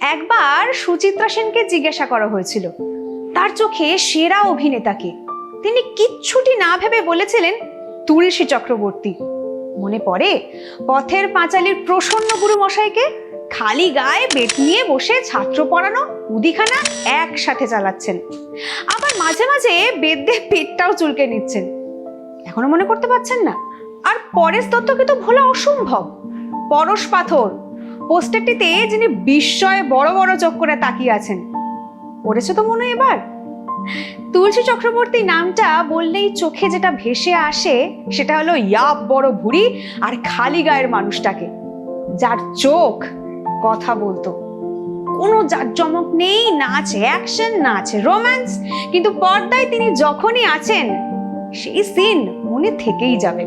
একবার সুচিত্রা সেনকে জিজ্ঞাসা করা হয়েছিল। তার চোখে সেরা অভিনেতাকে। তিনি কিচ্ছুটি না ভেবে বলেছিলেন, তুলসী চক্রবর্তী। মনে পড়ে, পথের পাঁচালীর প্রসন্ন গুরু মশাইকে খালি গায়ে বেত নিয়ে বসে ছাত্র পড়ানো উদিখানা একসাথে চালাচ্ছেন। আবার মাঝে মাঝে বেদ পেটটাও চুলকে নিচ্ছেন। এখনও মনে করতে পারছেন না? আর পরেশ দত্তকে তো ভোলা অসম্ভব। পরশ পাথর পোস্টারটিতে যিনি বিস্ময়ে বড় বড় চোখ করে তাকিয়ে আছেন। পড়েছে তো মনে এবার। তুলসী চক্রবর্তী নামটা বললেই চোখে যেটা ভেসে আসে, সেটা হলো ইয়াব বড় ভুড়ি আর খালি গায়ের মানুষটাকে। যার চোখ কথা বলতো। কোনো জাঁকজমক নেই না আছে অ্যাকশন না আছে রোম্যান্স। কিন্তু পর্দায় তিনি যখনই আছেন, সেই সিন মনে থেকেই যাবে।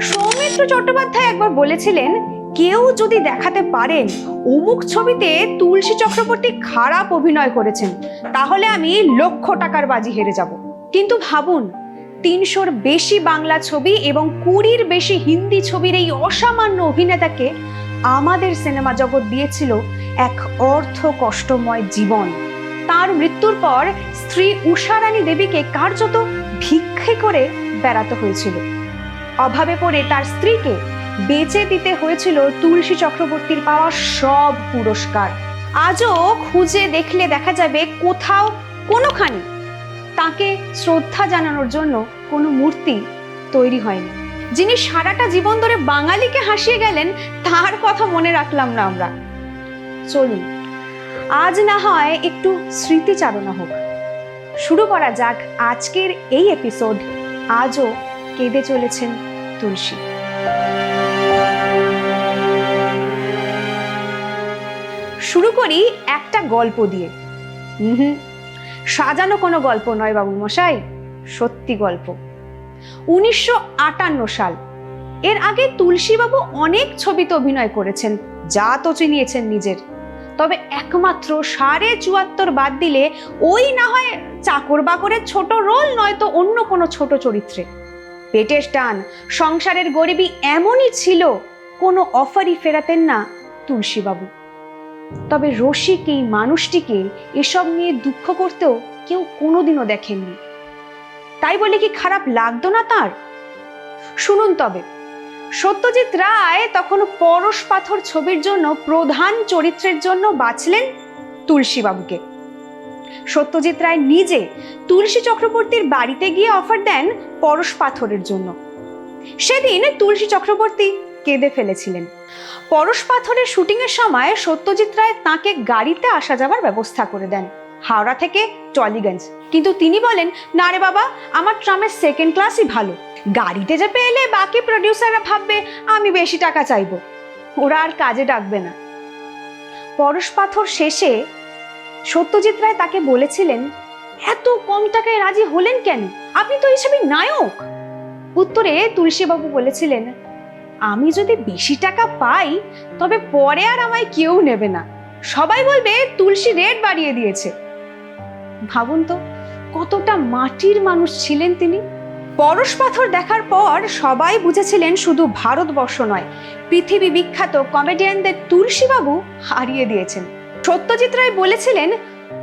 সৌমিত্র চট্টোপাধ্যায় একবার বলেছিলেন কেউ যদি দেখাতে পারেন, অমুক ছবিতে তুলসী চক্রবর্তী খারাপ অভিনয় করেছেন, তাহলে আমি লক্ষ টাকার বাজি হেরে যাব। কিন্তু ভাবুন, তিনশোর বেশি বাংলা ছবি এবং কুড়ির বেশি হিন্দি ছবির এই অসামান্য অভিনেতাকে আমাদের সিনেমা জগৎ দিয়েছিল এক অর্থ কষ্টময় জীবন। তার মৃত্যুর পর স্ত্রী উষারানী দেবীকে কার্যত ভিক্ষে করে বেড়াতে হয়েছিল। অভাবে পড়ে তার স্ত্রীকে বেচে দিতে হয়েছিল তুলসী চক্রবর্তীর পাওয়া সব পুরস্কার। আজও খুঁজে দেখলে দেখা যাবে কোথাও কোনোখানি তাকে শ্রদ্ধা জানানোর জন্য কোনো মূর্তি তৈরি হয়নি। যিনি সারাটা জীবন ধরে বাঙালিকে হাসিয়ে গেলেন, তার কথা মনে রাখলাম না আমরা। চলুন, আজ না হয় একটু স্মৃতিচারণা হোক। শুরু করা যাক আজকের এই এপিসোড। আজও কেঁদে চলেছেন তুলসী। শুরু করি একটা গল্প দিয়ে। হুম সাজানো কোনো গল্প নয় বাবু মশাই সত্যি গল্প। উনিশশো আটান্ন সাল। এর আগে তুলসীবাবু অনেক ছবিতে অভিনয় করেছেন, যা তো চিনিয়েছেন নিজের। তবে একমাত্র সাড়ে চুয়াত্তর বাদ দিলে ওই না হয় চাকর বাকরের ছোট রোল নয়তো অন্য কোনো ছোট চরিত্রে। পেটের টান, সংসারের গরিবী এমনই ছিল, কোনো অফারই ফেরাতেন না তুলসীবাবু। তবে রসিক এই মানুষটিকে এসব নিয়ে দুঃখ করতেও কেউ কোনোদিনও দেখেননি। তাই বলে কি খারাপ লাগতো না তার? শুনুন তবে, সত্যজিৎ রায় তখন পরশ পাথর ছবির জন্য প্রধান চরিত্রের জন্য বাছলেন তুলসীবাবুকে। সত্যজিৎ রায় নিজে তুলসী চক্রবর্তীর বাড়িতে গিয়ে অফার দেন পরশ পাথরের জন্য। সেদিন তুলসী চক্রবর্তী কেঁদে ফেলেছিলেন। পরশ পাথরের শুটিংয়ের সময় সত্যজিৎ রায় তাকে গাড়িতে আসা যাওয়ার ব্যবস্থা করে দেন, হাওড়া থেকে টলিগঞ্জ। কিন্তু তিনি বলেন, না রে বাবা, আমার ট্রামের সেকেন্ড ক্লাসই ভালো। গাড়িতে যে পেলে বাকি প্রডিউসাররা ভাববে, আমি বেশি টাকা চাইব। ওরা আর কাজে ডাকবে না। পরশ পাথর শেষে সত্যজিৎ রায় তাকে বলেছিলেন, এত কম টাকায় রাজি হলেন কেন? আপনি তো ছবির নায়ক। উত্তরে তুলসীবাবু বলেছিলেন আমি যদি বেশি টাকা পাই, তবে পরে আর আমায় কেউ নেবে না। সবাই বলবে, তুলসী রেট বাড়িয়ে দিয়েছে। ভাবুন তো, কতটা মাটির মানুষ ছিলেন তিনি। পরশ পাথর দেখার পর সবাই বুঝেছিলেন শুধু ভারতবর্ষ নয়, পৃথিবী বিখ্যাত কমেডিয়ানদের তুলসীবাবু হারিয়ে দিয়েছেন। সত্যজিৎ রায় বলেছিলেন,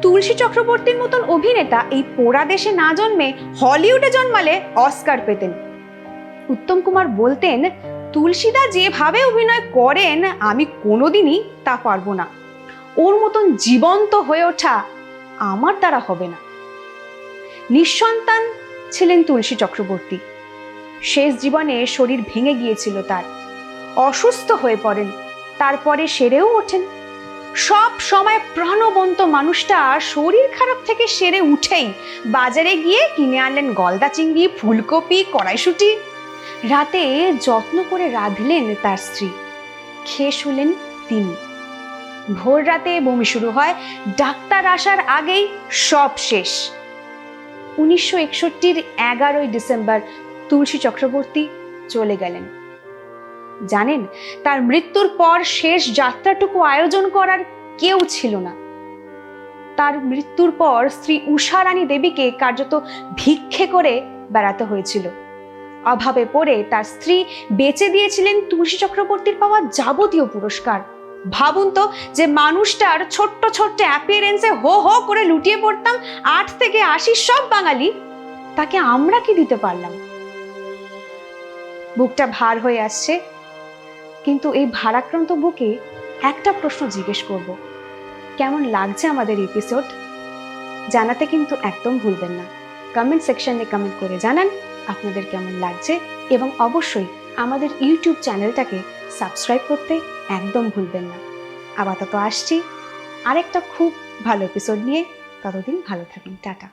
তুলসী চক্রবর্তীর মতন অভিনেতা এই পোড়া দেশে না জন্মে হলিউডে জন্মালে অস্কার পেতেন। উত্তম কুমার বলতেন তুলসীদা যেভাবে অভিনয় করেন, আমি কোনোদিনই তা পারব না। ওর মতন জীবন্ত হয়ে ওঠা আমার দ্বারা হবে না। নিঃসন্তান ছিলেন তুলসী চক্রবর্তী। শেষ জীবনে শরীর ভেঙে গিয়েছিল তার। অসুস্থ হয়ে পড়েন। তারপরে সেরেও ওঠেন। সব সময় প্রাণবন্ত মানুষটা শরীর খারাপ থেকে সেরে উঠেই বাজারে গিয়ে কিনে আনলেন গলদা চিংড়ি, ফুলকপি, কড়াইশুটি। রাতে যত্ন করে রাঁধলেন তার স্ত্রী। খেয়ে শুলেন তিনি। ভোর রাতে বমি শুরু হয়। ডাক্তার আসার আগেই সব শেষ। উনিশশো একষট্টির এগারোই ডিসেম্বর তুলসী চক্রবর্তী চলে গেলেন। জানেন, তার মৃত্যুর পর শেষ যাত্রাটুকু আয়োজন করার কেউ ছিল না। তার মৃত্যুর পর স্ত্রী উষারানী দেবীকে কার্যত ভিক্ষে করে বেড়াতে হয়েছিল। অভাবে পড়ে তার স্ত্রী বেচে দিয়েছিলেন তুলসী চক্রবর্তীর পাওয়া যাবতীয় পুরস্কার। ভাবুন তো যে মানুষটার ছোট্ট ছোট্ট অ্যাপিয়ারেন্সে হো হো করে লুটিয়ে পড়তাম আট থেকে আশি সব বাঙালি। তাকে আমরা কি দিতে পারলাম? বুকটা ভার হয়ে আসছে। কিন্তু এই ভারাক্রান্ত বুকে একটা প্রশ্ন জিজ্ঞেস করব। কেমন লাগছে আমাদের এপিসোড জানাতে কিন্তু একদম ভুলবেন না। কমেন্ট সেকশনে কমেন্ট করে জানান। আপনাদের কেমন লাগছে এবং অবশ্যই আমাদের ইউটিউব চ্যানেলটাকে সাবস্ক্রাইব করতে একদম ভুলবেন না। আপাতত আসছি। আরেকটা খুব ভালো এপিসোড নিয়ে। ততদিন ভালো থাকুন। টাটা।